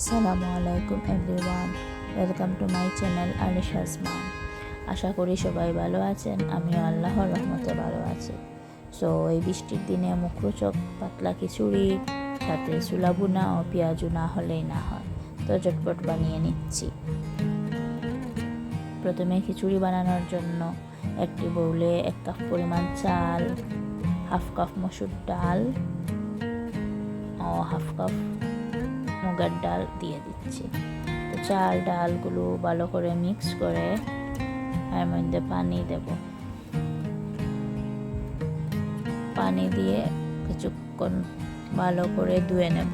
আসসালামু আলাইকুম everyone, welcome to my channel Alisha's mum আশা করি সবাই ভালো আছেন, আমিও আল্লাহর রহমতে ভালো আছি। সো এই বৃষ্টির দিনে মুখরোচক, পাতলা খিচুড়ি, সাথে সুলাবুনা ও পেঁয়াজু না হলেই না হয়। তো চটপট বানিয়ে নিচ্ছি। প্রথমে খিচুড়ি বানানোর জন্য একটি বউলে এক কাপ পরিমাণ চাল, হাফ কাপ মসুর ডাল, ও হাফ কাপ মুগের ডাল দিয়ে দিচ্ছি। তো চাল ডালগুলো ভালো করে মিক্স করে মধ্যে পানি দেব। পানি দিয়ে কিছুক্ষণ ভালো করে ধুয়ে নেব।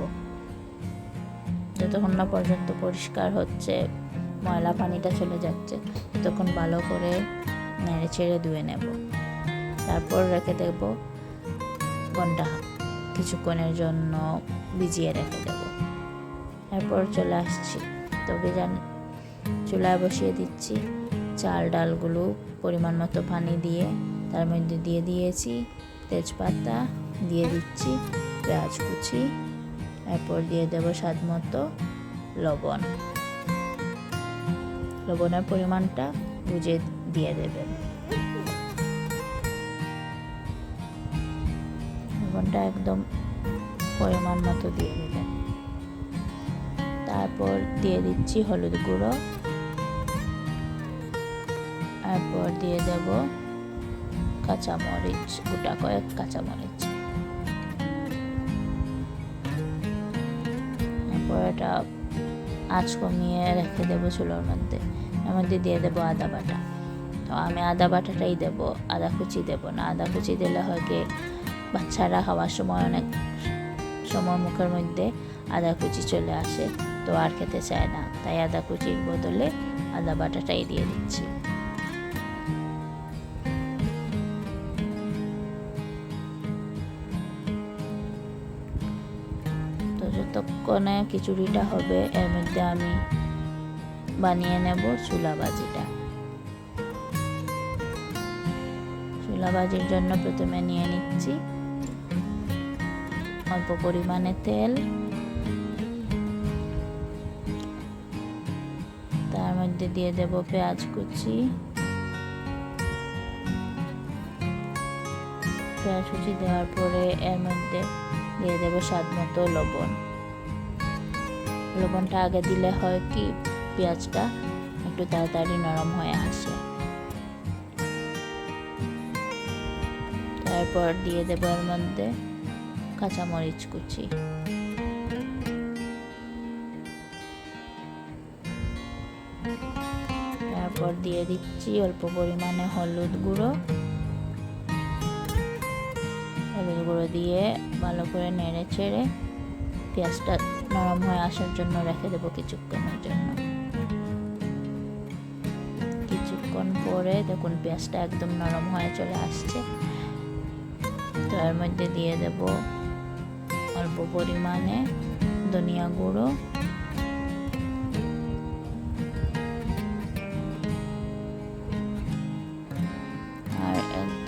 যতক্ষণ না পর্যন্ত পরিষ্কার হচ্ছে, ময়লা পানিটা চলে যাচ্ছে তখন ভালো করে নেড়ে ছেড়ে ধুয়ে নেব। তারপর রেখে দেব ঘণ্টা কিছুক্ষণের জন্য ভিজিয়ে রেখে দেব। এরপর চলে আসছি। তবে জান, চুলায় বসিয়ে দিচ্ছি। চাল ডালগুলো পরিমাণ মতো পানি দিয়ে, তার মধ্যে দিয়ে দিয়েছি। তেজপাতা দিয়ে দিচ্ছি, পেঁয়াজ কুচি। এরপর দিয়ে দেবো স্বাদ মতো লবণ। লবণের পরিমাণটা বুঝে দিয়ে দেবেন লবণটা একদম পরিমাণ মতো দিয়ে দেবেন তারপর দিয়ে দিচ্ছি হলুদ গুঁড়ো। তারপর দিয়ে দেব কাঁচামরিচ, গোটা কয়েক কাঁচামরিচ। তারপর এটা আঁচ কমিয়ে রেখে দেবো চুলোর মধ্যে। এর মধ্যে দিয়ে দেবো আদা বাটা। তো আমি আদা বাটাটাই দেবো, আদা কুচি দেবো না। আদা কুচি দিলে হয় বাচ্চারা খাওয়ার সময় অনেক সময় মুখের মধ্যে আদা কুচি চলে আসে। তো আর খেতে চায় না। তাই আদা কুচির বদলে আদা বাটাটাই দিয়ে দিচ্ছি। তো যতক্ষণে খিচুড়িটা হবে, এর মধ্যে আমি বানিয়ে নেব চুলা বাজিটা। চুলা বাজির জন্য প্রথমে নিয়ে নিচ্ছি অল্প পরিমাণে তেল। মধ্যে দিয়ে দেব পেঁয়াজ কুচি। পেঁয়াজ কুচি দেওয়ার পরে এর মধ্যে দিয়ে দেবো স্বাদ মতো লবণ। লবণটা আগে দিলে হয় কি, পেঁয়াজটা একটু তাড়াতাড়ি নরম হয়ে আসে। তারপর দিয়ে দেবো এর মধ্যে কাঁচামরিচ কুচি। তারপর দিয়ে দিচ্ছি অল্প পরিমাণে হলুদ গুঁড়ো। হলুদ গুঁড়ো দিয়ে ভালো করে নেড়ে ছেড়ে পেঁয়াজটা নরম হয়ে আসার জন্য রেখে দেবো কিছুক্ষণের জন্য। কিছুক্ষণ পরে দেখুন পেঁয়াজটা একদম নরম হয়ে চলে আসছে। তো এর মধ্যে দিয়ে দেব অল্প পরিমাণে ধনিয়া গুঁড়ো।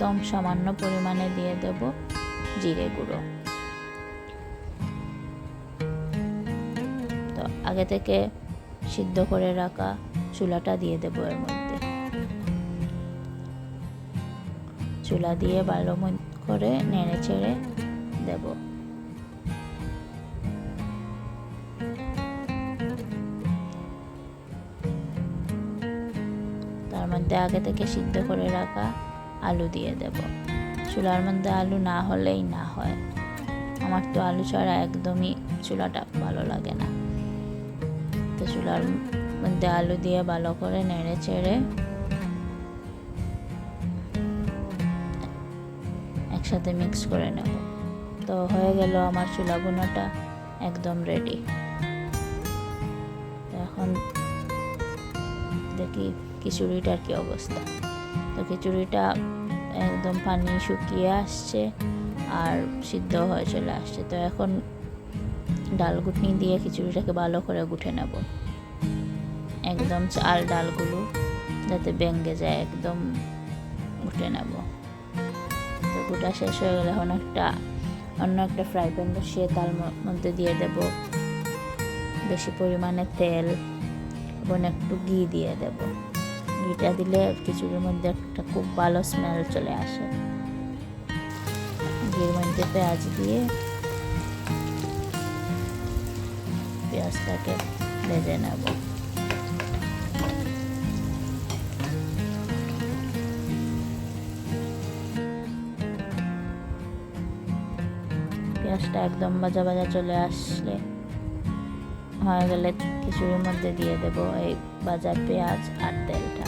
একদম সামান্য পরিমাণে দিয়ে দেব জিরে গুঁড়ো। তো আগে থেকে সিদ্ধ করে রাখা চুলাটা দিয়ে দেবো এর মধ্যে। চুলা দিয়ে ভালো করে নেড়ে চেড়ে দেব। তার মধ্যে আগে থেকে সিদ্ধ করে রাখা আলু দিয়ে দেব। চুলার মধ্যে আলু না হলেই না হয়। আমার তো আলু ছাড়া একদমই চুলাটা ভালো লাগে না। তো চুলার মধ্যে আলু দিয়ে ভালো করে নেড়ে চেড়ে একসাথে মিক্স করে নেব। তো হয়ে গেল আমার চুলা বোনাটা একদম রেডি এখন দেখি খিচুড়িটার কি অবস্থা। তো খিচুড়িটা একদম পানি শুকিয়ে আসছে আর সিদ্ধ হয়ে চলে আসছে। তো এখন ডাল ঘুটনি দিয়ে খিচুড়িটাকে ভালো করে গুঠে নেব। একদম চাল ডালগুলো যাতে ভেঙে যায়, একদম গুটে নেব। তো গোটা শেষ হয়ে গেলে এখন একটা, অন্য একটা ফ্রাই প্যান বসিয়ে তার মধ্যে দিয়ে দেব। বেশি পরিমাণে তেল এবং একটু ঘি দিয়ে দেব। ঘিটা দিলে খিচুড়ির মধ্যে একটা খুব ভালো স্মেল চলে আসে। ঘির মধ্যে পেঁয়াজ দিয়ে পেঁয়াজটাকে ভেজে নেব। পেঁয়াজটা একদম ভাজা ভাজা চলে আসলে হয়ে গেলে খিচুড়ির মধ্যে দিয়ে দেব এই ভাজা পেঁয়াজ আর তেলটা।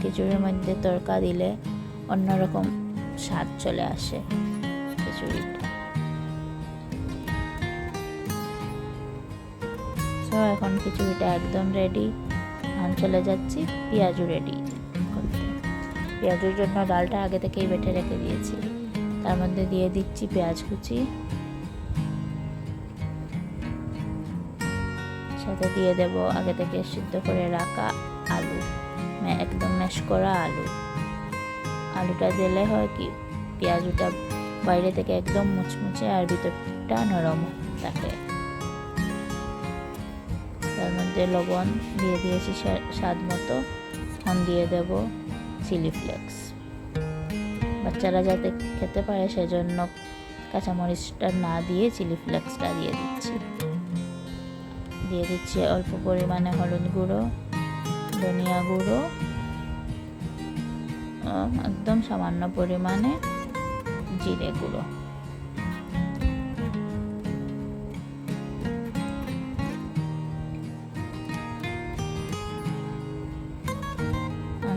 খিচুড়ির মধ্যে তরকা দিলে অন্যরকম স্বাদ চলে আসে খিচুড়িটা তো এখন খিচুড়িটা একদম রেডি এখন চলে যাচ্ছি পেঁয়াজু রেডি পেঁয়াজুর জন্য ডালটা আগে থেকেই বেটে রেখে দিয়েছি। তার মধ্যে দিয়ে দিচ্ছি পেঁয়াজ কুচি। সাথে দিয়ে দেব আগে থেকে সিদ্ধ করে রাখা আলু। একদম ম্যাশ করা আলু। আলুটা দিলে হয় কি, পেঁয়াজুটা বাইরে থেকে একদম মুচমুচে আর ভিতরটা নরম থাকে। তার মধ্যে লবণ দিয়ে দিয়েছি স্বাদ মতো। এখন দিয়ে দেব চিলি ফ্লেক্স বাচ্চারা যাতে খেতে পারে সেজন্য কাঁচামরিচটা না দিয়ে চিলি ফ্লেক্সটা দিয়ে দিচ্ছি। দিয়ে দিচ্ছি অল্প পরিমাণে হলুদ গুঁড়ো। ধনিয়া গুঁড়ো একদম সামান্য পরিমাণে জিরে গুঁড়ো।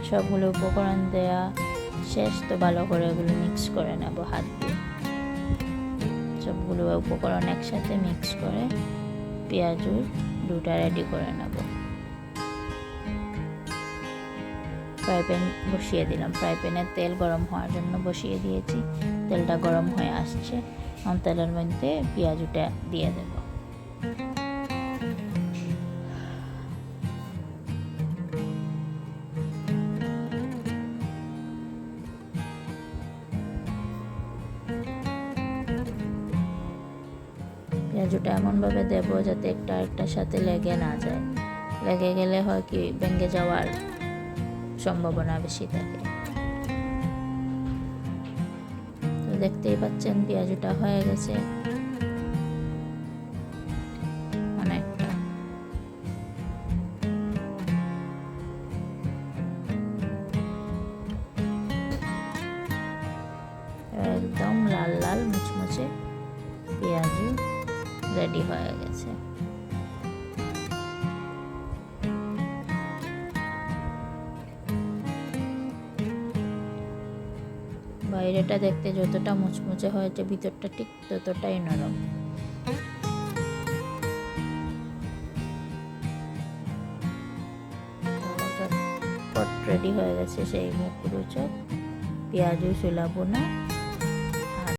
সবগুলো উপকরণ দেয়া শেষ, তো ভালো করে এগুলো মিক্স করে নেব হাত দিয়ে। সবগুলো উপকরণ একসাথে মিক্স করে পেঁয়াজুর দুটা রেডি করে নেব। ফ্রাই প্যান বসিয়ে দিলাম। ফ্রাই প্যানে তেল গরম হওয়ার জন্য বসিয়ে দিয়েছি। তেলটা গরম হয়ে আসছে। তেলের মধ্যে পেঁয়াজুটা দিয়ে দেব। পেঁয়াজুটা এমনভাবে দেবো যাতে একটা একটার সাথে লেগে না যায়। লেগে গেলে হয় কি, ভেঙে যাওয়ার সম্ভাবনা বেশি থাকে। তো দেখতেই পাচ্ছেন পেঁয়াজুটা হয়ে গেছে। অনেকটা। একদম লাল লাল মুচমুচে পেঁয়াজু রেডি হয়ে গেছে। বাইরেটা দেখতে যতটা মুচমুচে হয়েছে ভিতরটা ঠিক ততটাই নরম। রেডি হয়ে গেছে সেই মুখরোচক পেঁয়াজু ছোলা বোনা